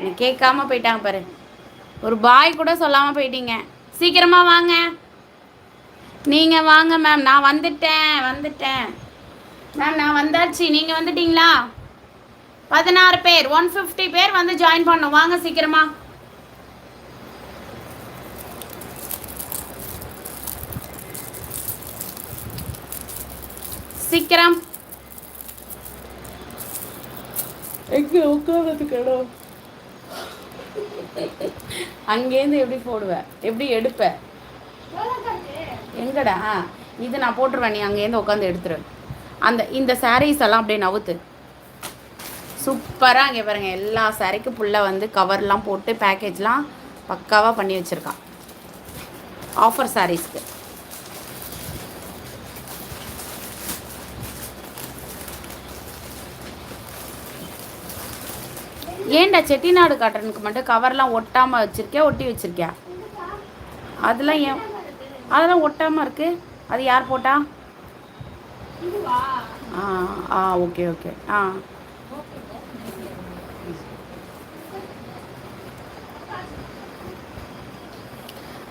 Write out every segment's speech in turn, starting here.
எனக்கு கேட்காம போயிட்டாங்க பாரு. ஒரு பாய் கூட சொல்லாமல் போயிட்டீங்க. சீக்கிரமாக வாங்க. நீங்கள் வாங்க மேம் நான் வந்துட்டேன் வந்துட்டேன். மேம் நான் வந்தாச்சு. நீங்கள் வந்துட்டீங்களா? பதினாறு பேர் ஒன் ஃபிஃப்டி பேர் வந்து ஜாயின் பண்ணோம் வாங்க சீக்கிரமா. சீக்கிரம். எங்க உட்கார்றதுக்கு இடம்? அங்கேருந்து எப்படி போடுவேன் எப்படி எடுப்பேன் எங்கடா? இது நான் போட்டுருவேன். நீ அங்கேருந்து உட்காந்து எடுத்துரு. அந்த இந்த சாரீஸ் எல்லாம் அப்படியே நவுத்து. சூப்பராக அங்கே பாருங்கள் எல்லா சாரிக்கும் புள்ள வந்து கவர்லாம் போட்டு பேக்கேஜ்லாம் பக்காவாக பண்ணி வச்சுருக்கான். ஆஃபர் சாரீஸ்க்கு ஏன்டா செட்டிநாடு காட்டனுக்கு மட்டும் கவர்லாம் ஒட்டாமல் வச்சுருக்கியா ஒட்டி வச்சுருக்கியா? அதெல்லாம் ஏன்? அதெல்லாம் ஒட்டாமல் இருக்குது அது யார் போட்டா? ஆ ஆ ஓகே ஓகே. ஆ.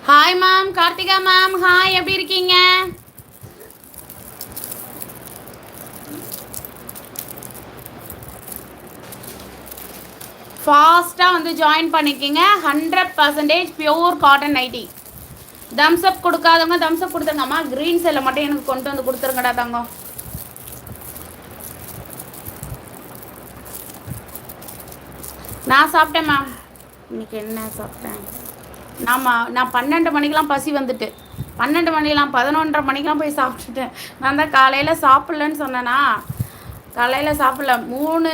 Hi ma'am Karthika ma'am hi எப்படி இருக்கீங்க? ஃபாஸ்ட்டாக வந்து ஜாயின் பண்ணிக்கிங்க. Hundred percentage pure cotton nighty thumbs up கொடுக்காதவங்க thumbs up கொடுத்துருங்கம்மா. க்ரீன் செல்லை மட்டும் எனக்கு கொண்டு வந்து கொடுத்துருங்கடா தங்கம். நான் சாப்பிட்டேன் மேம் இன்னைக்கு என்ன சாப்பிட்டேன்? நான் நான் பன்னெண்டு மணிக்கெலாம் பசி வந்துட்டு. பன்னெண்டு மணிக்கெலாம் பதினொன்றரை மணிக்கெலாம் போய் சாப்பிட்டுட்டேன். நான் தான் காலையில் சாப்பிட்லன்னு சொன்னேன்னா காலையில் சாப்பிடல. மூணு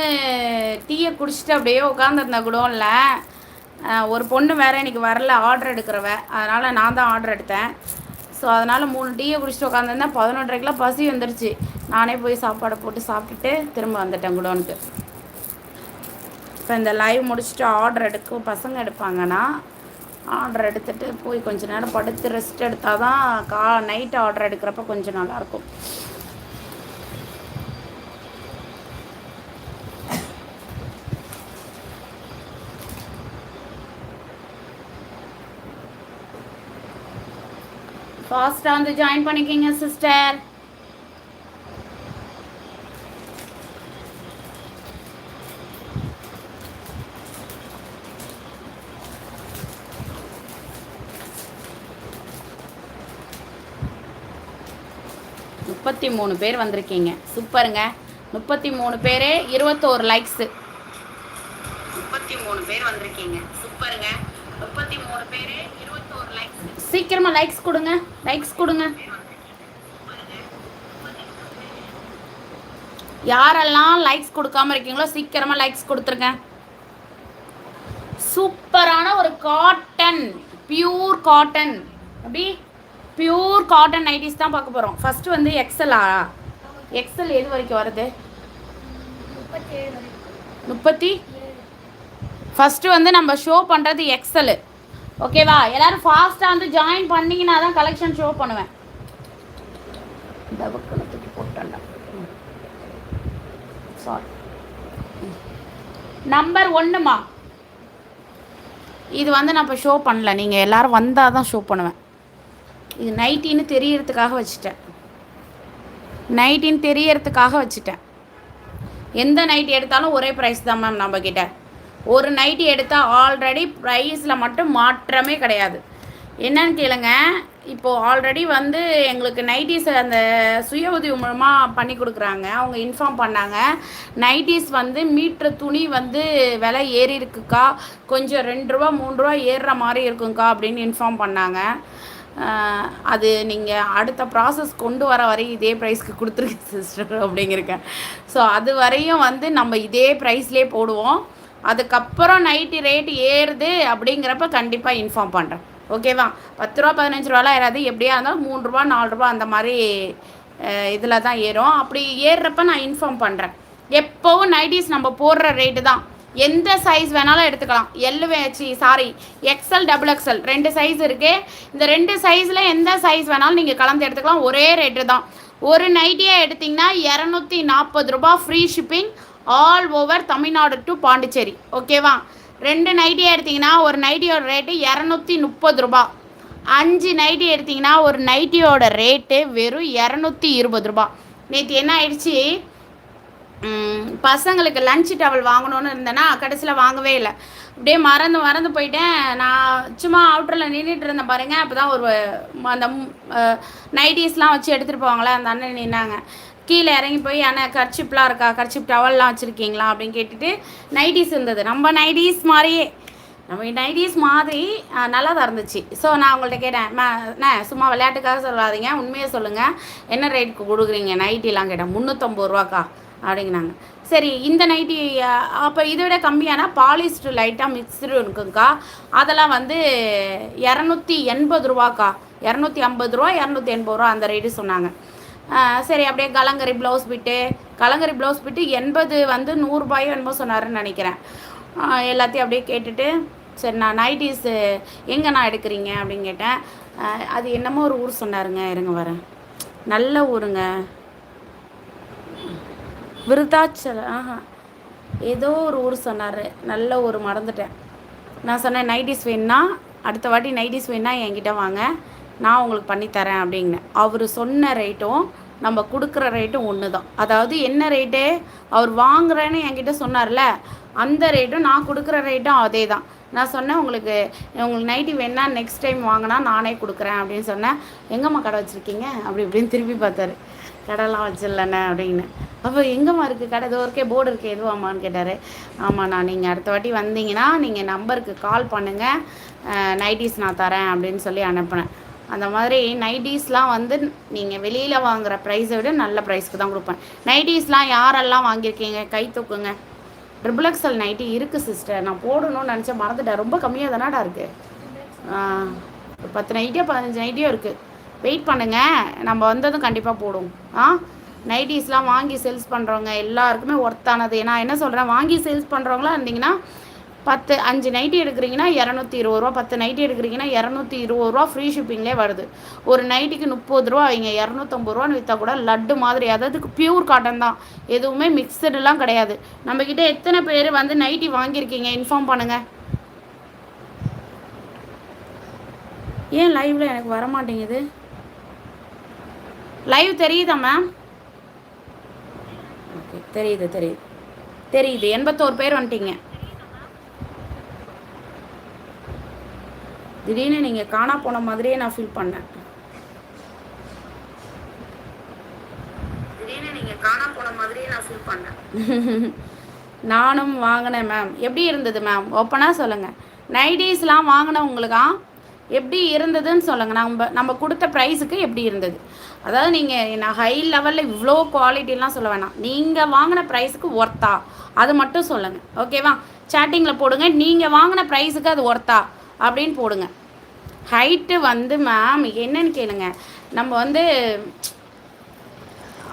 டீயை குடிச்சிட்டு அப்படியே உட்காந்துருந்தா கூட இல்லை. ஒரு பொண்ணு வேறு இன்றைக்கி வரல ஆர்டர் எடுக்கிறவ. அதனால் நான் தான் ஆர்டர் எடுத்தேன். ஸோ அதனால் மூணு டீயை குடிச்சிட்டு உட்காந்துருந்தேன் பதினொன்றரைக்கெலாம் பசி வந்துருச்சு. நானே போய் சாப்பாடை போட்டு சாப்பிட்டுட்டு திரும்ப வந்துட்டேன் குடோனுக்கு. இப்போ இந்த லைவ் முடிச்சுட்டு ஆர்டர் எடுக்கும் பசங்க எடுப்பாங்கன்னா ஆர்டர் எடுத்துகிட்டு போய் கொஞ்ச நேரம் படுத்து ரெஸ்ட் எடுத்தால் தான் கா நைட் ஆர்டர் எடுக்கிறப்ப கொஞ்சம் நல்லாயிருக்கும் ஃபாஸ்ட்டாக வந்து ஜாயின் பண்ணிக்கிங்க சிஸ்டர் முப்பத்தி மூணு பேர் வந்திருக்கீங்க. சூப்பருங்க. முப்பத்தி மூணு பேரே இருபத்தோரு லைக்ஸு முப்பத்தி மூணு பேர் வந்திருக்கீங்க. சூப்பருங்க. முப்பத்தி மூணு பேரே சீக்கிரமாக லைக்ஸ் கொடுங்க லைக்ஸ் கொடுங்க. யாரெல்லாம் லைக்ஸ் கொடுக்காம இருக்கீங்களோ சீக்கிரமாக லைக்ஸ் கொடுத்துருங்க. சூப்பரான ஒரு காட்டன் பியூர் காட்டன் அப்படி? பியூர் காட்டன் நைட்டிஸ் தான் பார்க்க போகிறோம் ஃபஸ்ட்டு வந்து எக்ஸலா எக்ஸல் எது வரைக்கும் வருது? முப்பத்தி ஃபஸ்ட்டு வந்து நம்ம ஷோ பண்ணுறது எக்ஸலு ஓகேவா? எல்லாரும் ஃபாஸ்ட்டாக வந்து ஜாயின் பண்ணிங்கன்னா தான் கலெக்ஷன் ஷோ பண்ணுவேன். தவக்கணத்துக்கு போட்டேன்டா சாரி நம்பர் ஒன்றுமா இது வந்து நான் இப்போ ஷோ பண்ணல. நீங்கள் எல்லோரும் வந்தால் தான் ஷோ பண்ணுவேன். இது நைட்டின்னு தெரியறதுக்காக வச்சுட்டேன். நைட்டின்னு தெரியறதுக்காக வச்சுட்டேன். எந்த நைட் எடுத்தாலும் ஒரே ப்ரைஸ் தான் மேம் நம்மக்கிட்ட ஒரு நைட்டி எடுத்தால் ஆல்ரெடி ப்ரைஸில் மட்டும் மாற்றமே கிடையாது. என்னன்னு கேளுங்க இப்போது ஆல்ரெடி வந்து எங்களுக்கு நைட்டிஸ் அந்த சுய உதவி மூலமாக பண்ணி கொடுக்குறாங்க. அவங்க இன்ஃபார்ம் பண்ணாங்க. நைட்டிஸ் வந்து மீட்ரு துணி வந்து விலை ஏறி இருக்குக்கா. கொஞ்சம் ரெண்டு ரூபா மூணு ரூபா ஏறுற மாதிரி இருக்குங்க்கா அப்படின்னு இன்ஃபார்ம் பண்ணாங்க. அது நீங்கள் அடுத்த ப்ராசஸ் கொண்டு வர வரையும் இதே ப்ரைஸ்க்கு கொடுத்துருக்கு சிஸ்டர் அப்படிங்கிருக்கேன். ஸோ அது வரையும் வந்து நம்ம இதே ப்ரைஸ்லேயே போடுவோம். அதுக்கப்புறம் நைட்டு ரேட்டு ஏறுது அப்படிங்கிறப்ப கண்டிப்பாக இன்ஃபார்ம் பண்ணுறேன் ஓகேவா பத்து ரூபா பதினஞ்சு ரூபாலாம் ஏறாது. எப்படியா இருந்தாலும் மூணு ரூபா நாலு ரூபா அந்த மாதிரி இதில் தான் ஏறும். அப்படி ஏறுறப்ப நான் இன்ஃபார்ம் பண்ணுறேன் எப்போவும் நைட்டிஸ் நம்ம போடுற ரேட்டு தான். எந்த சைஸ் வேணாலும் எடுத்துக்கலாம். எல் வச்சு சாரி எக்ஸ்எல் டபுள் எக்ஸ்எல் ரெண்டு சைஸ் இருக்குது இந்த ரெண்டு சைஸில் எந்த சைஸ் வேணாலும் நீங்கள் கலந்து எடுத்துக்கலாம். ஒரே ரேட்டு தான். ஒரு நைட்டியாக எடுத்திங்கன்னா இரநூத்தி நாற்பது ரூபா free shipping all over Tamil Nadu to Pondicherry ஓகேவா ரெண்டு நைட்டி எடுத்திங்கன்னா ஒரு நைட்டியோட ரேட்டு இரநூத்தி முப்பது ரூபா அஞ்சு நைட்டி எடுத்திங்கன்னா ஒரு நைட்டியோட ரேட்டு வெறும் இரநூத்தி இருபது ரூபா நேற்று என்ன ஆயிடுச்சு பசங்களுக்கு லஞ்ச் டவல் வாங்கணும்னு இருந்தேன்னா கடைசியில் வாங்கவே இல்லை அப்படியே மறந்து மறந்து போயிட்டேன் நான் சும்மா அவுட்டரில் நின்றுட்டு இருந்தேன் பாருங்கள் அப்போ தான் ஒரு அந்த நைட்டிஸ்லாம் வச்சு எடுத்துகிட்டு போவாங்களே அந்த அண்ணன் நின்னாங்க கீழே இறங்கி போய் அண்ணன் கர்ச்சிப்லாம் இருக்கா? கர்ச்சிப் டவல்லாம் வச்சுருக்கீங்களா? அப்படின்னு கேட்டுட்டு நைட்டிஸ் இருந்தது. நம்ம நைட்டிஸ் மாதிரியே நம்ம நைட்டிஸ் மாதிரி நல்லா தான் இருந்துச்சு. ஸோ நான் உங்கள்கிட்ட கேட்டேன் மே சும்மா விளையாட்டுக்காக சொல்லாதீங்க. உண்மையை சொல்லுங்கள் என்ன ரேட்டுக்கு கொடுக்குறீங்க? நைட்டிலாம் கேட்டேன் முந்நூற்றம்பது ரூபாக்கா? அப்படிங்கிறாங்க சரி இந்த நைட்டி அப்போ இதை விட கம்மியான பாலிஸ்டர் லைட்டாக மிக்ஸ்டு இருக்குங்கக்கா அதெல்லாம் வந்து இரநூத்தி எண்பது ரூபாக்கா? இரநூத்தி ஐம்பது ரூபா இரநூத்தி எண்பது ரூபா அந்த ரேட்டு சொன்னாங்க. சரி அப்படியே Kalamkari blouse bit Kalamkari blouse bit எண்பது வந்து நூறுரூபாயோ என்னமோ சொன்னாருன்னு நினைக்கிறேன். எல்லாத்தையும் அப்படியே கேட்டுட்டு சரி நான் நைட்டிஸு எங்கே நான் எடுக்கிறீங்க அப்படின்னு கேட்டேன். அது என்னமோ ஒரு ஊர் சொன்னாருங்க இருங்க வரேன். நல்ல ஊருங்க. விருதாச்சல ஆஹா. ஏதோ ஒரு ஊர் சொன்னார் நல்ல ஊர் மறந்துட்டேன். நான் சொன்னேன் நைட்டிஸ் வேணுன்னா அடுத்த வாட்டி நைட்டிஸ் வேணுன்னா என்கிட்ட வாங்க. நான் உங்களுக்கு பண்ணித்தரேன் அப்படிங்கினேன் அவர் சொன்ன ரேட்டும் நம்ம கொடுக்குற ரேட்டும் ஒன்று தான் அதாவது என்ன ரேட்டு அவர் வாங்குறேன்னு என்கிட்ட சொன்னார்ல அந்த ரேட்டும் நான் கொடுக்குற ரேட்டும் அதே தான் நான் சொன்னேன் உங்களுக்கு உங்களுக்கு நைட்டி வேணா நெக்ஸ்ட் டைம் வாங்கினா நானே கொடுக்குறேன் அப்படின்னு சொன்னேன். எங்கம்மா கடை வச்சுருக்கீங்க? அப்படி இப்படின்னு திருப்பி பார்த்தாரு. கடைலாம் வச்சிடலண்ணே அப்படின்னு. அப்போ எங்கம்மா இருக்குது கடை இது ஒருக்கே போர்டு இருக்குது எதுவாம்மான்னு கேட்டார். ஆமாண்ணா நீங்கள் அடுத்த வாட்டி வந்தீங்கன்னா நீங்கள் நம்பருக்கு கால் பண்ணுங்கள் நைட்டிஸ் நான் தரேன் அப்படின்னு சொல்லி அனுப்புனேன். அந்த மாதிரி நைட்டிஸ்லாம் வந்து நீங்கள் வெளியில் வாங்குகிற ப்ரைஸை விட நல்ல ப்ரைஸ்க்கு தான் கொடுப்பேன். நைட்டிஸ்லாம் யாரெல்லாம் வாங்கியிருக்கீங்க? கை தூக்குங்க. ட்ரிபிள் எக்ஸல் நைட்டி இருக்குது சிஸ்டர் நான் போடணும்னு நினச்சேன். மறந்துட்டேன். ரொம்ப கம்மியாக தானடா இருக்குது பத்து நைட்டியோ பதினஞ்சு நைட்டியோ இருக்குது வெயிட் பண்ணுங்கள் நம்ம வந்ததும் கண்டிப்பாக போடுவோம். ஆ? நைட்டிஸ்லாம் வாங்கி சேல்ஸ் பண்ணுறவங்க எல்லாருக்குமே ஒர்த்தானது நான் என்ன சொல்கிறேன் வாங்கி சேல்ஸ் பண்ணுறவங்களா இருந்தீங்கன்னா பத்து அஞ்சு நைட்டி எடுக்கிறீங்கன்னா இரநூத்தி இருபது ரூபா பத்து நைட்டி எடுக்கிறீங்கன்னா இரநூத்தி இருபது ரூபா ஃப்ரீ ஷிப்பிங்லேயே வருது. ஒரு நைட்டிக்கு முப்பது ரூபா அவங்க இரநூத்தம்பது ரூபான்னு விற்றா கூட லட்டு மாதிரி அதாவது பியூர் காட்டன் தான். எதுவுமே மிக்சடுலாம் கிடையாது. நம்மக்கிட்ட எத்தனை பேர் வந்து நைட்டி வாங்கியிருக்கீங்க? இன்ஃபார்ம் பண்ணுங்கள் ஏன் லைவில் எனக்கு வர மாட்டேங்குது லைவ் தெரியுதா மேம் ஓகே தெரியுது தெரியுது. தெரியுது. எண்பத்தோரு பேர் வந்துட்டீங்க. திடீர்னு நீங்கள் காணா போன மாதிரியே நான் ஃபீல் பண்ணேன். திடீர்னு நீங்கள் காணா போன மாதிரியே நான் ஃபீல் பண்ணேன். நானும் வாங்கினேன் மேம் எப்படி இருந்தது மேம் ஓப்பனாக சொல்லுங்கள் நைடீஸ்லாம் வாங்கினவங்களுக்கா? எப்படி இருந்ததுன்னு சொல்லுங்கள் நம்ம நம்ம கொடுத்த ப்ரைஸுக்கு எப்படி இருந்தது? அதாவது நீங்கள் நான் ஹை லெவலில் இவ்வளோ குவாலிட்டிலாம் சொல்ல வேணாம். நீங்கள் வாங்கின ப்ரைஸுக்கு ஒர்த்தா அது மட்டும் சொல்லுங்கள் ஓகேவா சேட்டிங்கில் போடுங்க. நீங்கள் வாங்கின ப்ரைஸுக்கு அது ஒர்த்தா அப்படின்னு போடுங்க. ஹைட்டு வந்து மேம் என்னன்னு கேளுங்க. நம்ம வந்து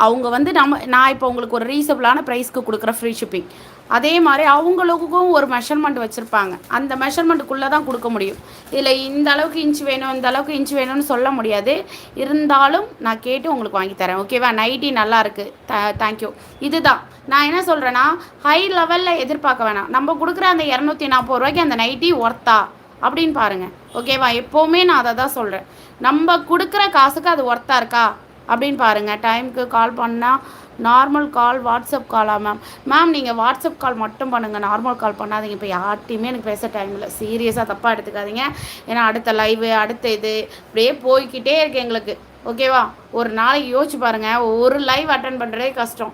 அவங்க வந்து நம்ம நான் இப்போ உங்களுக்கு ஒரு ரீசபிளான ப்ரைஸ்க்கு கொடுக்குற ஃப்ரீ ஷிப்பிங் அதே மாதிரி அவங்களுக்கும் ஒரு மெஷர்மெண்ட் வச்சுருப்பாங்க. அந்த மெஷர்மெண்ட்டுக்குள்ளே தான் கொடுக்க முடியும். இதில் இந்த அளவுக்கு இன்ச் வேணும் இந்த அளவுக்கு இன்ச் வேணும்னு சொல்ல முடியாது. இருந்தாலும் நான் கேட்டு உங்களுக்கு வாங்கி தரேன். ஓகேவா நைட்டி நல்லா இருக்குது த தேங்க்யூ இதுதான். நான் என்ன சொல்கிறேன்னா ஹை லெவலில் எதிர்பார்க்க வேணாம். நம்ம கொடுக்குற அந்த இரநூத்தி நாற்பது ரூபாய்க்கு அந்த நைட்டி ஒர்த்தா அப்படின்னு பாருங்கள் ஓகேவா எப்போவுமே நான் அதை தான் சொல்கிறேன் நம்ம கொடுக்குற காசுக்கு அது ஒர்த்தாக இருக்கா? அப்படின்னு பாருங்கள் டைமுக்கு கால் பண்ணால் நார்மல் கால் வாட்ஸ்அப் காலா மேம் மேம் நீங்கள் வாட்ஸ்அப் கால் மட்டும் பண்ணுங்கள் நார்மல் கால் பண்ணாதீங்க. இப்போ யார்ட்டையுமே எனக்கு பேச டைம் இல்லை. சீரியஸாக தப்பாக எடுத்துக்காதீங்க. ஏன்னா அடுத்த லைவு அடுத்த இது இப்படியே போய்கிட்டே இருக்கு எங்களுக்கு. ஓகேவா ஒரு நாளைக்கு யோசிச்சு பாருங்கள் ஒரு லைவ் அட்டன் பண்ணுறதே கஷ்டம்.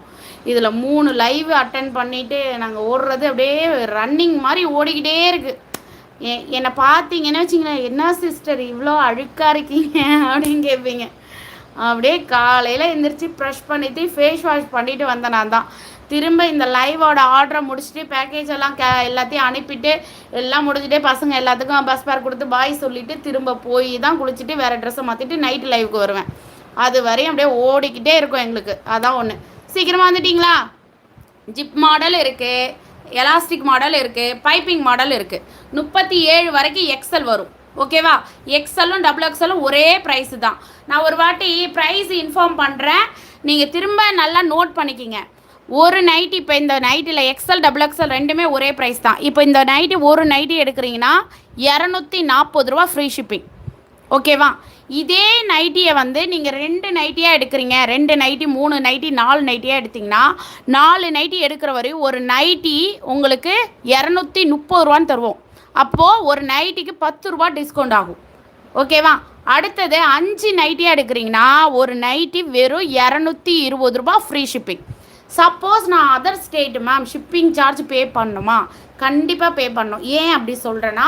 இதில் மூணு லைவ் அட்டன் பண்ணிவிட்டு நாங்கள் ஓடுறது அப்படியே ரன்னிங் மாதிரி ஓடிக்கிட்டே இருக்குது என்னை பார்த்தீங்கன்னு வச்சிங்களேன் என்ன சிஸ்டர் இவ்வளோ அழுக்காக இருக்கீங்க? அப்படின்னு கேட்பீங்க. அப்படியே காலையில் எழுந்திரிச்சு ப்ரெஷ் பண்ணிவிட்டு ஃபேஸ் வாஷ் பண்ணிவிட்டு வந்தேன் நான் தான். திரும்ப இந்த லைவோட ஆர்டரை முடிச்சுட்டு பேக்கேஜ் எல்லாம் கே எல்லாத்தையும் அனுப்பிட்டு எல்லாம் முடிஞ்சுட்டே பசங்க எல்லாத்துக்கும் பஸ் பேர் கொடுத்து பாய் சொல்லிவிட்டு திரும்ப போய் தான் குளிச்சுட்டு வேறு ட்ரெஸ்ஸை மாற்றிட்டு நைட்டு லைவுக்கு வருவேன். அது வரையும் அப்படியே ஓடிக்கிட்டே இருக்கும் எங்களுக்கு. அதான் ஒன்று சீக்கிரமாக வந்துட்டிங்களா? ஜிப் மாடல் இருக்குது எலாஸ்டிக் மாடல் இருக்குது பைப்பிங் மாடல் இருக்குது முப்பத்தி ஏழு வரைக்கும் எக்ஸல் வரும். ஓகேவா எக்ஸலும் டபுள் எக்ஸலும் ஒரே ப்ரைஸு தான். நான் ஒரு வாட்டி ப்ரைஸ் இன்ஃபார்ம் பண்ணுறேன் நீங்கள் திரும்ப நல்லா நோட் பண்ணிக்கிங்க. ஒரு நைட்டி இப்போ இந்த நைட்டியில் எக்ஸல் டபுள் எக்ஸல் ரெண்டுமே ஒரே ப்ரைஸ் தான். இப்போ இந்த நைட்டி ஒரு நைட்டி எடுக்கிறீங்கன்னா இரநூத்தி நாற்பது ரூபா ஃப்ரீ ஷிப்பிங் ஓகேவா இதே நைட்டியை வந்து நீங்கள் ரெண்டு நைட்டியாக எடுக்கிறீங்க. ரெண்டு நைட்டி மூணு நைட்டி நாலு நைட்டியாக எடுத்திங்கன்னா நாலு நைட்டி எடுக்கிற வரையும் ஒரு நைட்டி உங்களுக்கு இரநூத்தி முப்பது ரூபான்னு தருவோம். அப்போது ஒரு நைட்டிக்கு பத்து ரூபா டிஸ்கவுண்ட் ஆகும். ஓகேவா? அடுத்தது அஞ்சு நைட்டியாக எடுக்கிறீங்கன்னா ஒரு நைட்டி வெறும் இரநூத்தி இருபது ரூபா ஃப்ரீ ஷிப்பிங் சப்போஸ் நான் other state ma'am shipping charge pay பண்ணணுமா கண்டிப்பாக பே பண்ணணும் ஏன் அப்படி சொல்கிறேன்னா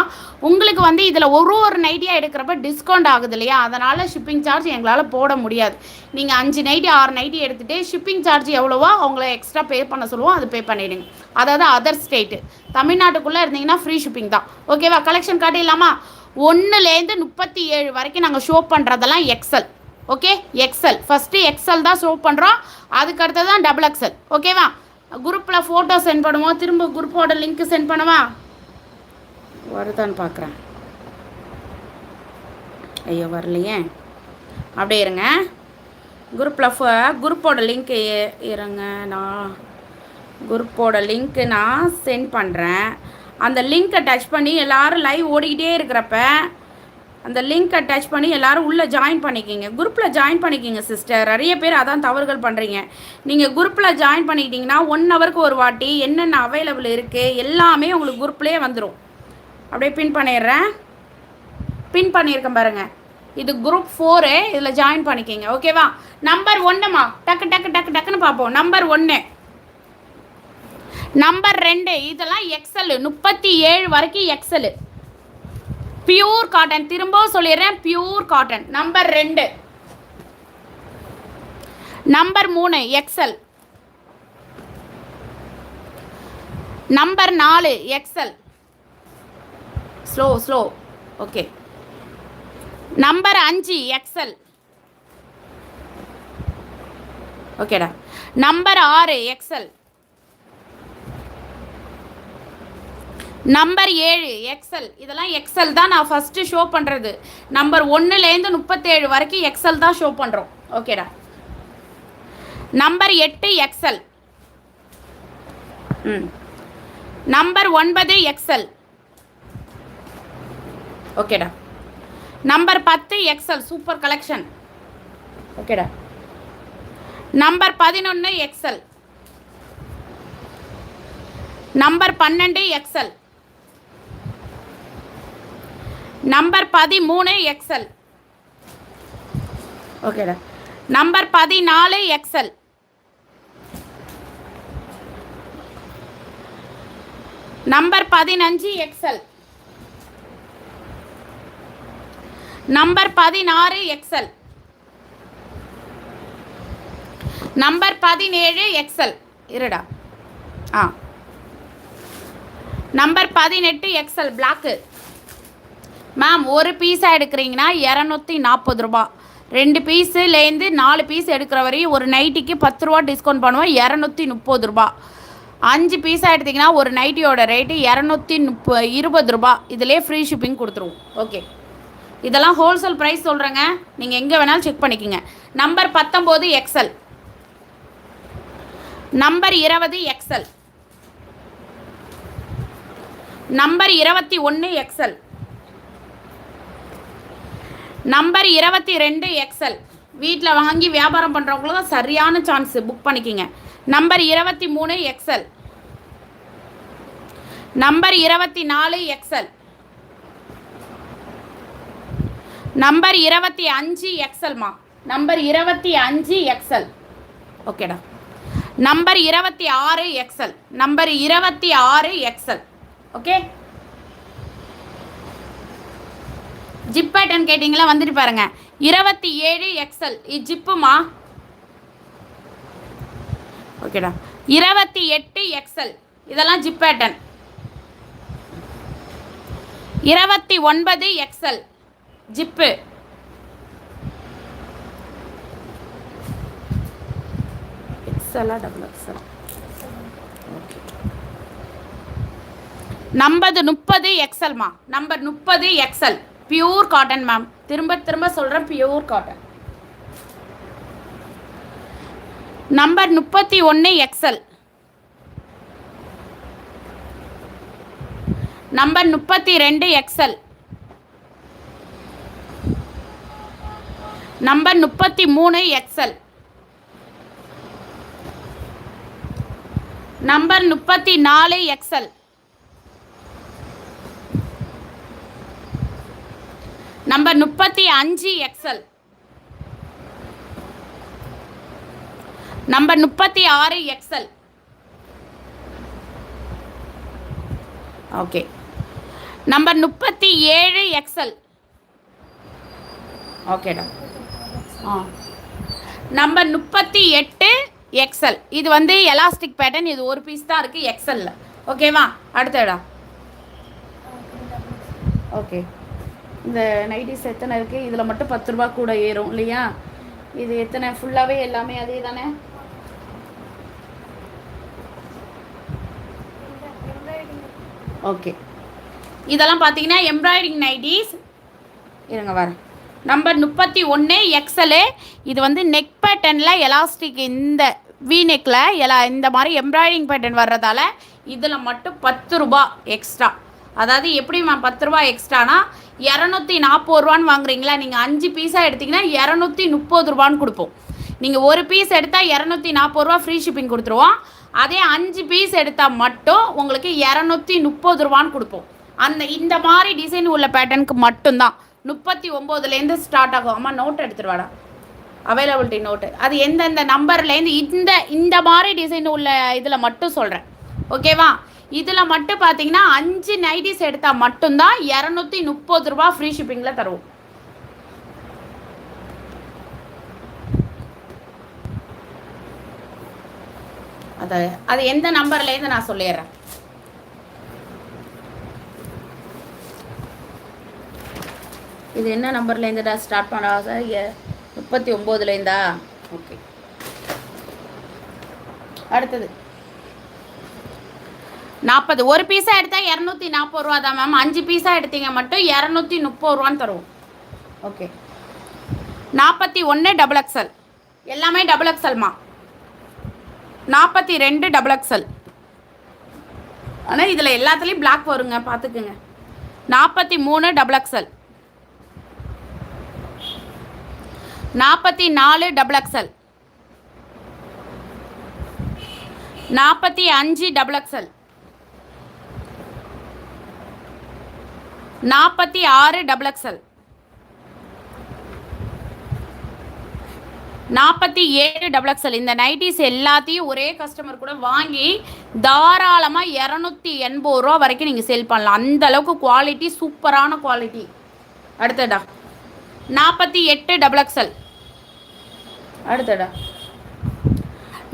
உங்களுக்கு வந்து இதில் ஒரு ஒரு நைட்டியாக எடுக்கிறப்ப டிஸ்கவுண்ட் ஆகுது இல்லையா? அதனால் ஷிப்பிங் சார்ஜ் எங்களால் போட முடியாது. நீங்கள் அஞ்சு நைட்டி ஆறு நைட்டி எடுத்துகிட்டு ஷிப்பிங் சார்ஜ் எவ்வளோவோ அவங்கள எக்ஸ்ட்ரா பே பண்ண சொல்லுவோம் அது பே பண்ணிவிடுங்க அதாவது அதர் ஸ்டேட்டு தமிழ்நாட்டுக்குள்ளே இருந்தீங்கன்னா ஃப்ரீ ஷிப்பிங் தான். ஓகேவா கலெக்ஷன் காட்டிடலாமா? ஒன்றுலேருந்து முப்பத்தி ஏழு வரைக்கும் நாங்கள் ஷோ பண்ணுறதெல்லாம் XL okay XL first XL தான் ஷோ பண்ணுறோம் அதுக்கு அடுத்தது தான் டபுள் எக்ஸல் ஓகேவா குரூப்பில் ஃபோட்டோ சென்ட் பண்ணுவோம். திரும்ப குரூப்போட லிங்க் சென்ட் பண்ணவா? வருதான்னு பார்க்குறேன் ஐயோ வரலையே. அப்படியே இருங்க. குரூப்பில் ஃபோ குரூப்போட லிங்க் இருங்க நான் குரூப்போட லிங்க்கு நான் சென்ட் பண்ணுறேன் அந்த லிங்க்கை டச் பண்ணி எல்லோரும் லைவ் ஓடிக்கிட்டே இருக்கிறப்ப அந்த லிங்க்கை டச் பண்ணி எல்லோரும் உள்ளே ஜாயின் பண்ணிக்கிங்க. குரூப்பில் ஜாயின் பண்ணிக்கிங்க சிஸ்டர் நிறைய பேர் அதான் தவறுகள் பண்ணுறீங்க நீங்கள் குரூப்பில் ஜாயின் பண்ணிக்கிட்டிங்கன்னா ஒன் ஹவருக்கு ஒரு வாட்டி என்னென்ன அவைலபிள் இருக்குது எல்லாமே உங்களுக்கு குரூப்லேயே வந்துடும் அப்படியே பின் பண்ணிடுறேன். பின் பண்ணியிருக்கேன் பாருங்கள் இது குரூப் ஃபோரு இதில் ஜாயின் பண்ணிக்கிங்க. ஓகேவா நம்பர் ஒன்றுமா டக்கு டக்கு டக்கு டக்குன்னு பார்ப்போம். நம்பர் ஒன்று நம்பர் ரெண்டு இதெல்லாம் எக்ஸல் முப்பத்தி ஏழு வரைக்கும் எக்ஸலு பியூர் காட்டன் திரும்பவும் சொல்லிடுறேன் பியூர் காட்டன் நம்பர் ரெண்டு. நம்பர் மூணு எக்ஸல் நம்பர் நாலு XL slow slow okay number அஞ்சு எக்ஸல் ஓகேடா நம்பர் ஆறு எக்ஸல் நம்பர் ஏழு எக்ஸல் இதெல்லாம் எக்ஸல் தான் நான் ஃபஸ்ட்டு ஷோ பண்ணுறது நம்பர் ஒன்றுலேருந்து முப்பத்தேழு வரைக்கும் எக்ஸல் தான் ஷோ பண்ணுறோம் ஓகேடா நம்பர் எட்டு எக்ஸல் ம். நம்பர் ஒன்பது எக்ஸல் ஓகேடா நம்பர் பத்து எக்ஸல் சூப்பர் கலெக்ஷன் ஓகேடா நம்பர் பதினொன்று எக்ஸல் நம்பர் பன்னெண்டு எக்ஸல் நம்பர் பதிமூணு எக்ஸல் ஓகேடா நம்பர் பதினாலு எக்ஸல் நம்பர் பதினஞ்சு எக்ஸல் நம்பர் பதினாறு எக்ஸல் நம்பர் பதினேழு எக்ஸல் இருடா. ஆ. நம்பர் பதினெட்டு எக்ஸல் பிளாக்கு மேம் ஒரு பீஸாக எடுக்கிறீங்கன்னா இரநூத்தி நாற்பது ரூபா. ரெண்டு பீஸுலேருந்து நாலு பீஸ் எடுக்கிற வரையும் ஒரு நைட்டிக்கு பத்து ரூபா டிஸ்கவுண்ட் பண்ணுவோம் இரநூத்தி முப்பது ரூபா. அஞ்சு பீஸாக எடுத்திங்கன்னா ஒரு நைட்டியோட ரேட்டு இரநூத்தி முப்ப இருபது ரூபா. இதிலே ஃப்ரீ ஷிப்பிங் கொடுத்துருவோம். ஓகே இதெல்லாம் ஹோல்சேல் ப்ரைஸ் சொல்கிறேங்க நீங்கள் எங்கே வேணாலும் செக் பண்ணிக்கோங்க. நம்பர் பத்தொம்போது எக்ஸல் நம்பர் இருபது எக்ஸல் நம்பர் இருபத்தி ஒன்று எக்ஸல் நம்பர் இருபத்தி ரெண்டு எக்ஸல் வீட்டில் வாங்கி வியாபாரம் பண்ணுறவங்களுக்கு தான் சரியான சான்ஸு புக் பண்ணிக்கிங்க. நம்பர் இருபத்தி மூணு எக்ஸல் நம்பர் இருபத்தி நாலு எக்ஸல் நம்பர் இருபத்தி அஞ்சு எக்ஸல்மா நம்பர் இருபத்தி அஞ்சு எக்ஸல் ஓகேடா நம்பர் இருபத்தி ஆறு எக்ஸல் நம்பர் இருபத்தி ஆறு எக்ஸல் ஓகே ஜிப் பேட்டர்ன் கேட்டிங்களா? வந்துட்டு பாருங்க. இருபத்தி ஏழு எக்ஸல் ஜிப்புமா? ஓகேடா இருபத்தி எட்டு எக்ஸல் இதெல்லாம் ஜிப் பேட்டர்ன் இருபத்தி ஒன்பது எக்ஸல் ஜிப்பு. எக்ஸலா டபுள் எக்ஸல் நம்பது முப்பது எக்ஸல்மா நம்பர் முப்பது எக்ஸல் பியூர் காட்டன் மேம் திரும்ப திரும்ப சொல்கிறேன் பியூர் காட்டன் நம்பர் முப்பத்தி ஒன்று எக்ஸல் நம்பர் முப்பத்தி ரெண்டு எக்ஸல் நம்பர் முப்பத்தி மூணு எக்ஸல் நம்பர் முப்பத்தி நாலு எக்ஸல் நம்பர் முப்பத்தி அஞ்சு எக்ஸல் நம்பர் முப்பத்தி ஆறு எக்ஸல் ஓகே நம்பர் முப்பத்தி ஏழு எக்ஸல் ஓகேடா ஆ. நம்பர் முப்பத்தி எட்டு எக்ஸல் இது வந்து எலாஸ்டிக் பேட்டர்ன் இது ஒரு பீஸ் தான் இருக்குது எக்ஸலில் ஓகேவா அடுத்தடா ஓகே இந்த நைட்டிஸ் எத்தனை இருக்குது இதில் மட்டும் பத்து ரூபா கூட ஏறும் இல்லையா? இது எத்தனை? ஃபுல்லாகவே எல்லாமே அதே தானே? ஓகே இதெல்லாம் பார்த்தீங்கன்னா எம்ப்ராய்டிங் நைட்டிஸ் இருங்க வரேன் நம்பர் முப்பத்தி ஒன்று எக்ஸலு இது வந்து நெக் பேட்டர்னில் எலாஸ்டிக் இந்த வி நெக்கில் எலா இந்த மாதிரி எம்ப்ராய்டிங் பேட்டர்ன் வர்றதால இதில் மட்டும் பத்து ரூபா எக்ஸ்ட்ரா அதாவது எப்படிம்மா பத்து ரூபா எக்ஸ்ட்ரானா இரநூத்தி நாற்பது ரூபான்னு வாங்குறீங்களா? நீங்கள் அஞ்சு பீஸாக எடுத்திங்கன்னா இரநூத்தி முப்பது ரூபான்னு கொடுப்போம். நீங்கள் ஒரு பீஸ் எடுத்தால் இரநூத்தி நாற்பது ரூபா ஃப்ரீ ஷிப்பிங் கொடுத்துருவோம். அதே அஞ்சு பீஸ் எடுத்தால் மட்டும் உங்களுக்கு இரநூத்தி முப்பது ரூபான்னு கொடுப்போம். அந்த இந்த மாதிரி டிசைன் உள்ள பேட்டர்னுக்கு மட்டும்தான். முப்பத்தி ஒம்போதுலேருந்து ஸ்டார்ட் ஆகும். அம்மா நோட் எடுத்துருவாடா. அவைலபிலிட்டி நோட்டு அது எந்தெந்த நம்பர்லேருந்து இந்த இந்த மாதிரி டிசைன் உள்ள இதில் மட்டும் சொல்கிறேன் ஓகேவா இதில் மட்டும் பார்த்தீங்கன்னா அஞ்சு நைட்டிஸ் எடுத்தால் மட்டும்தான் இரநூத்தி முப்பது ரூபா ஃப்ரீ ஷிப்பிங்கில் தருவோம். அது அது எந்த நம்பர்லேருந்து நான் சொல்லிடுறேன். இது என்ன நம்பர்லேருந்துடா ஸ்டார்ட் பண்ணுறா சார் முப்பத்தி ஒம்போதுலேருந்தா ஓகே அடுத்தது. நாற்பது ஒரு பீஸாக எடுத்தால் இரநூத்தி நாற்பது ரூபா தான் மேம். அஞ்சு பீஸாக எடுத்தீங்க மட்டும் இரநூத்தி முப்பது ரூபான்னு தருவோம். ஓகே. நாற்பத்தி ஒன்று டபுள் எக்ஸல் எல்லாமே டபுள் எக்ஸல்மா நாற்பத்தி ரெண்டு டபுள் எக்ஸல் ஆனால் இதில் எல்லாத்துலேயும் பிளாக் வருங்க. பார்த்துக்குங்க நாற்பத்தி மூணு டபுள் எக்ஸல் நாற்பத்தி நாலு டபுள் எக்ஸல் நாற்பத்தி அஞ்சு டபுள் எக்ஸல் நாற்பத்தி ஆறு டபுள் எக்ஸல் நாற்பத்தி ஏழு டபுள் எக்ஸல் இந்த நைட்டிஸ் எல்லாத்தையும் ஒரே கஸ்டமர் கூட வாங்கி தாராளமாக இரநூத்தி எண்பது ரூபா வரைக்கும் நீங்கள் சேல் பண்ணலாம். அந்த அளவுக்கு குவாலிட்டி சூப்பரான குவாலிட்டி அடுத்தடா நாற்பத்தி எட்டு டபுள் எக்ஸல் அடுத்தடா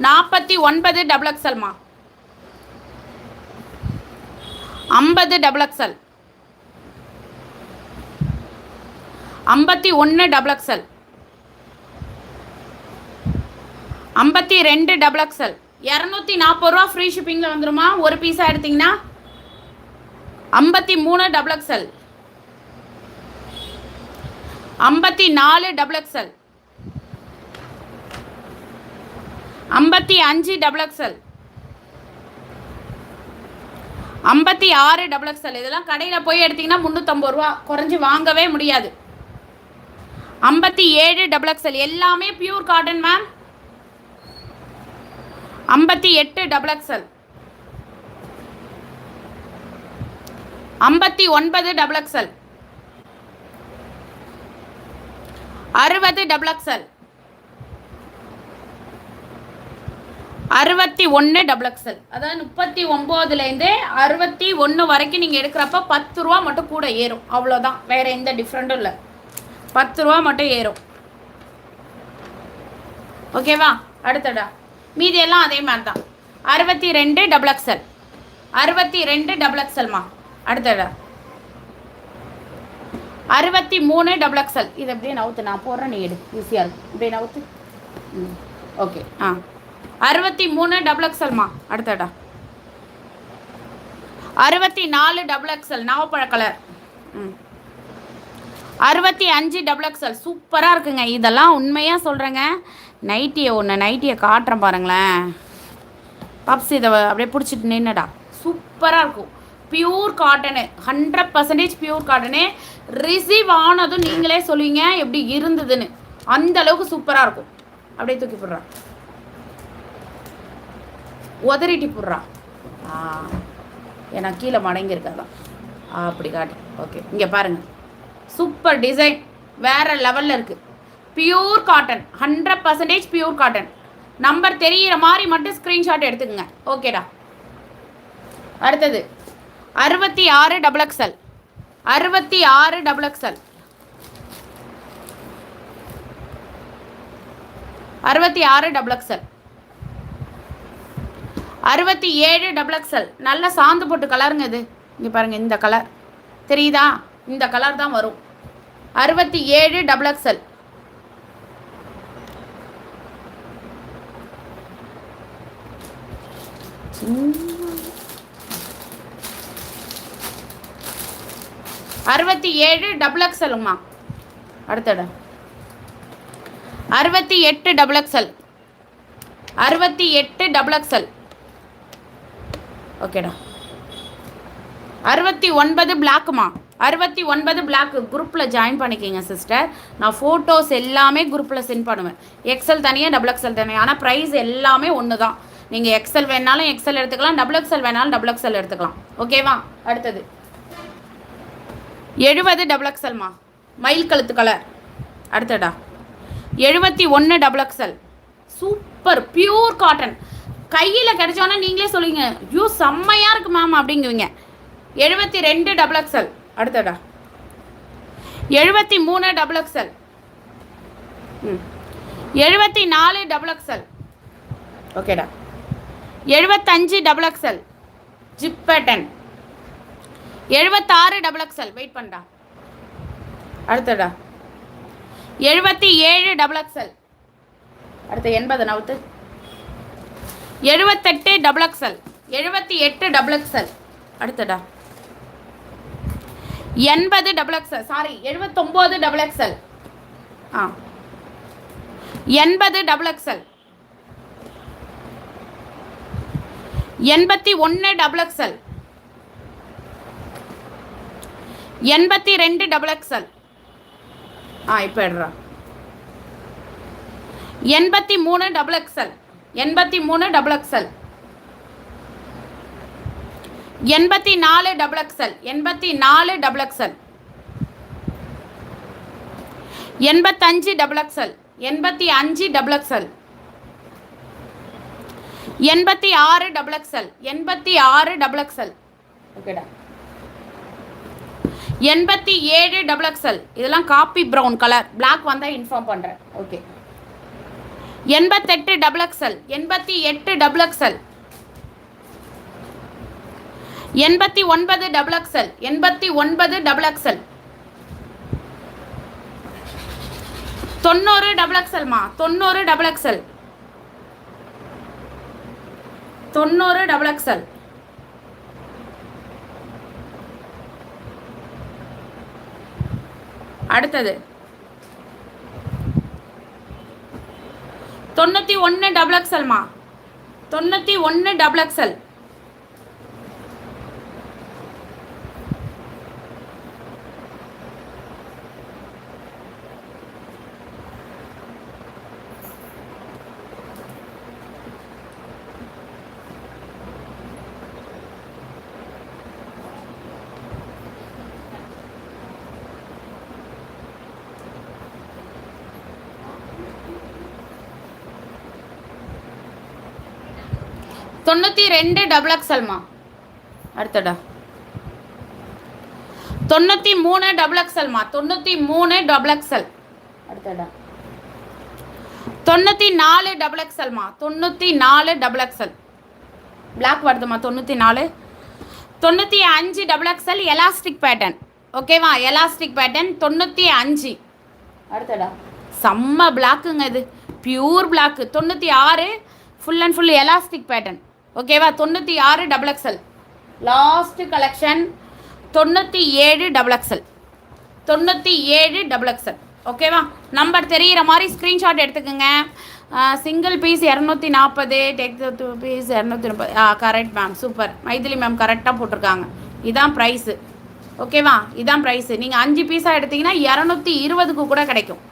நாற்பத்தி ஒன்பது டபுள் எக்ஸல்மா ஐம்பது டபுள் எக்ஸல் ஐம்பத்தி ஒன்று டபுள் எக்ஸல் ஐம்பத்தி ரெண்டு டபுள் எக்ஸல் இரநூத்தி நாற்பது ரூபா ஃப்ரீ ஷிப்பிங்கில் வந்துருமா? ஒரு பீஸாக எடுத்தீங்கன்னா? ஐம்பத்தி மூணு டபுள் எக்ஸல் ஐம்பத்தி நாலு டபுள் எக்ஸல் ஐம்பத்தி அஞ்சு டபுள் எக்ஸல் ஐம்பத்தி ஆறு டபுள் எக்ஸல் இதெல்லாம் கடையில் போய் எடுத்தீங்கன்னா முந்நூற்றம்பது ரூபா. குறைஞ்சி வாங்கவே முடியாது. ஐம்பத்தி ஏழு டபுள் எக்ஸல் எல்லாமே பியூர் காட்டன் மேம் ஐம்பத்தி எட்டு டபுள் எக்ஸல் ஐம்பத்தி ஒன்பது டபுள் எக்ஸல் அறுபது டபுள் எக்ஸல் அறுபத்தி ஒன்று டபுள் எக்ஸல் அதாவது முப்பத்தி ஒம்போதுலேருந்து அறுபத்தி ஒன்று வரைக்கும் நீங்கள் எடுக்கிறப்ப பத்து ரூபா மட்டும் கூட ஏறும். அவ்வளோதான் வேறு எந்த டிஃப்ரெண்ட்டும் இல்லை. பத்து ரூபா மட்டும் ஏறும். ஓகேவா அடுத்தடா மீதி எல்லாம் அதே மாதிரி தான். அறுபத்தி ரெண்டு டபுள் எக்ஸல் அறுபத்தி ரெண்டு டபுள் எக்ஸல்மா அடுத்தடா அறுபத்தி மூணு டபுள் எக்ஸல் இது அப்படியே நவுத்து நான் போடுறேன் நீ எடு. ஈஸியாக இருக்கும். இப்படியே நவுத்து. ம். ஓகே ஆ. அறுபத்தி மூணு டபுள் எக்ஸல்மா அடுத்தடா அறுபத்தி நாலு டபுள் எக்ஸல் நாவப்பழ கலர் ம். அறுபத்தி அஞ்சு டபுள் எக்ஸ்எல் சூப்பராக இருக்குங்க. இதெல்லாம் உண்மையாக சொல்கிறேங்க நைட்டியை ஒன்று நைட்டியை காட்டுறேன் பாருங்களேன். பப்ஸ் இதை அப்படியே பிடிச்சிட்டு நின்னுடா. சூப்பராக இருக்கும். Pure cotton hundred percentage pure cotton receive ஆனதும் நீங்களே சொல்லுவீங்க எப்படி இருந்ததுன்னு. அந்த அளவுக்கு சூப்பராக இருக்கும். அப்படியே தூக்கி போடுறா. உதறிட்டி போடுறா. ஆ. ஏன்னா கீழே மடங்கியிருக்காதான் அப்படி காட்டு. ஓகே இங்கே பாருங்கள் சூப்பர் டிசைன். வேறு லெவலில் இருக்குது pure cotton hundred percentage pure cotton number தெரிகிற மாதிரி மட்டும் ஸ்க்ரீன்ஷாட் எடுத்துக்கோங்க. ஓகேடா அடுத்தது. அறுபத்தி ஆறு டபுள் எக்ஸல் அறுபத்தி ஆறு டபுள் எக்ஸல் அறுபத்தி ஆறு டபுள் எக்ஸல் அறுபத்தி ஏழு டபுள் எக்ஸல் நல்ல சாந்து போட்டு கலருங்க இது. இங்கே பாருங்கள் இந்த கலர் தெரியுதா? இந்த கலர் தான் வரும். அறுபத்தி ஏழு டபுள் எக்ஸல் அறுபத்தி ஏழு டபுள் எக்ஸலுமா அடுத்தட அறுபத்தி எட்டு டபுள் எக்ஸல் அறுபத்தி எட்டு டபுள் எக்ஸல் ஓகேடா அறுபத்தி ஒன்பது பிளாக்குமா அறுபத்தி ஒன்பது பிளாக் குரூப்பில் ஜாயின் பண்ணிக்கிங்க சிஸ்டர் நான் ஃபோட்டோஸ் எல்லாமே குரூப்பில் சென்ட் பண்ணுவேன். எக்ஸல் தனியாக டபுள் எக்ஸல் தனியாக ஆனால் ப்ரைஸ் எல்லாமே ஒன்று தான் நீங்கள் எக்ஸல் வேணாலும் எக்ஸல் எடுத்துக்கலாம். டபுள் எக்ஸல் வேணாலும் டபுள் எக்ஸல் எடுத்துக்கலாம். ஓகேவா அடுத்தது. எழுபது டபுள் எக்ஸல்மா மயில் கழுத்து கலர் அடுத்தடா எழுபத்தி ஒன்று double XL super pure cotton கையில் கிடைச்சோன்னா நீங்களே சொல்லுவீங்க ஐயோ செம்மையாக இருக்கு மேம் அப்படிங்குவீங்க. எழுபத்தி ரெண்டு டபுள் எக்ஸல் அடுத்தடா எழுபத்தி மூணு டபுள் எக்ஸல் எழுபத்தி நாலு டபுள் எக்ஸல் ஓகேடா. எழுபத்தஞ்சு டபுள் எக்ஸல் ஜிப் பேட்டன் எழுபத்தாறு டபுள் எக்ஸல் வெயிட் பண்ணடா அடுத்தடா எழுபத்தி ஏழு டபுள் எக்ஸல் அடுத்து எண்பது நவுத்து. எழுபத்தெட்டு டபுள் எக்ஸல் எழுபத்தி எட்டு டபுள் எக்ஸல் அடுத்தடா எண்பது டபுள் எக்ஸல் சாரி எழுபத்தொம்போது டபுள் எக்ஸல் ஆ. எண்பது டபுள் எக்ஸல் எண்பத்தி ஒன்று டபுள் எக்ஸல் எண்பத்தி ரெண்டு டபுள் எக்ஸல் ஆ இப்போ எடுறா. எண்பத்தி மூணு டபுள் எக்ஸல் எண்பத்தி மூணு டபுள் எக்ஸல் எண்பத்தி நாலு டபுள் எக்ஸல் எண்பத்தி நாலு டபுள் எக்ஸல் எண்பத்தஞ்சு டபுள் எக்ஸல் எண்பத்தி அஞ்சு டபுள் எக்ஸல் எண்பத்தி ஆறு டபுள் எக்ஸல் எண்பத்தி ஆறு டபுள் எக்ஸல் ஓகேடா எண்பத்தி ஏழு டபுள் எக்ஸல் இதெல்லாம் காப்பி ப்ரௌன் கலர் பிளாக் வந்தால் இன்ஃபார்ம் பண்ணுறேன் ஓகே எண்பத்தெட்டு டபுள் எக்ஸல் எண்பத்தி எட்டு டபுள் எக்ஸல் எண்பத்தி ஒன்பது டபுள் எக்ஸல் எண்பத்தி ஒன்பது டபுள் எக்ஸல் தொண்ணூறு டபுள் எக்ஸல்மா தொண்ணூறு டபுள் எக்ஸல் தொண்ணூறு டபுள் எக்ஸல் அடுத்தது. தொண்ணூற்றி ஒன்று டபுள் எக்ஸல்மா தொண்ணூற்றி ஒன்று டபுள் எக்ஸல் தொண்ணூற்றி ரெண்டு டபுள் எக்ஸல்மா அடுத்தடா. தொண்ணூற்றி மூணு டபுள் எக்ஸல்மா தொண்ணூற்றி மூணு டபுள் எக்ஸல் அடுத்தடா. தொண்ணூற்றி நாலு டபுள் எக்ஸல்மா தொண்ணூற்றி நாலு டபுள் எக்ஸல் பிளாக் வருதுமா தொண்ணூற்றி நாலு? தொண்ணூற்றி அஞ்சு டபுள் எக்ஸல் எலாஸ்டிக் பேட்டர்ன் ஓகேவா எலாஸ்டிக் பேட்டர்ன் தொண்ணூற்றி அஞ்சு. அடுத்தடா. செம்ம பிளாக்குங்க இது. பியூர் பிளாக்கு தொண்ணூற்றி ஆறு full and full elastic pattern ஓகேவா? தொண்ணூற்றி ஆறு டபுள் எக்ஸல் லாஸ்ட் கலெக்ஷன் தொண்ணூற்றி ஏழு டபுள் எக்ஸல் தொண்ணூற்றி ஏழு டபுள் எக்ஸல் ஓகேவா? நம்பர் தெரிகிற மாதிரி ஸ்க்ரீன்ஷாட் எடுத்துக்கோங்க. சிங்கிள் பீஸ் இரநூத்தி நாற்பது டெக் டூ பீஸ் இரநூத்தி முப்பது ஆ correct ma'am super Maithili ma'am கரெக்டாக போட்டிருக்காங்க. இதான் ப்ரைஸு ஓகேவா? இதான் ப்ரைஸு நீங்கள் அஞ்சு பீஸாக எடுத்தீங்கன்னா இரநூத்தி இருபதுக்கு கூட கிடைக்கும்.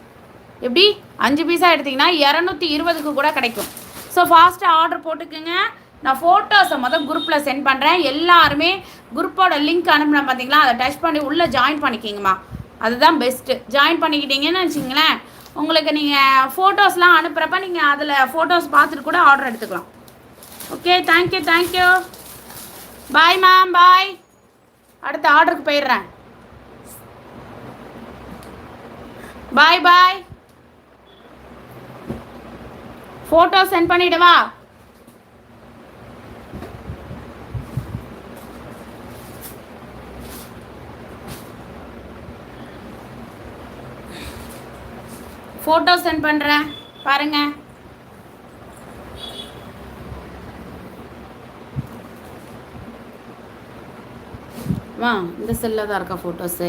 எப்படி? அஞ்சு பீஸாக எடுத்தீங்கன்னா இரநூத்தி இருபதுக்கு கூட கிடைக்கும். ஸோ ஃபாஸ்ட்டாக ஆர்டர் போட்டுக்குங்க. நான் ஃபோட்டோஸை மொதல் குரூப்பில் சென்ட் பண்ணுறேன் எல்லாருமே குரூப்போட லிங்க் அனுப்பினேன் பார்த்தீங்களா அதை டச் பண்ணி உள்ளே ஜாயின் பண்ணிக்கிங்கம்மா. அதுதான் பெஸ்ட்டு ஜாயின் பண்ணிக்கிட்டீங்கன்னு வச்சிங்களேன் உங்களுக்கு நீங்கள் ஃபோட்டோஸ்லாம் அனுப்புகிறப்ப நீங்கள் அதில் ஃபோட்டோஸ் பார்த்துட்டு கூட ஆர்டர் எடுத்துக்கலாம். Okay thank you thank you bye ma'am bye அடுத்த ஆர்டருக்கு போயிடுறேன். பாய் பாய் ஃபோட்டோ சென்ட் பண்ணிவிடவா ஃபோட்டோ சென்ட் பண்ணுறேன் பாருங்க. வா இந்த செல்லில் தான் இருக்கா ஃபோட்டோஸு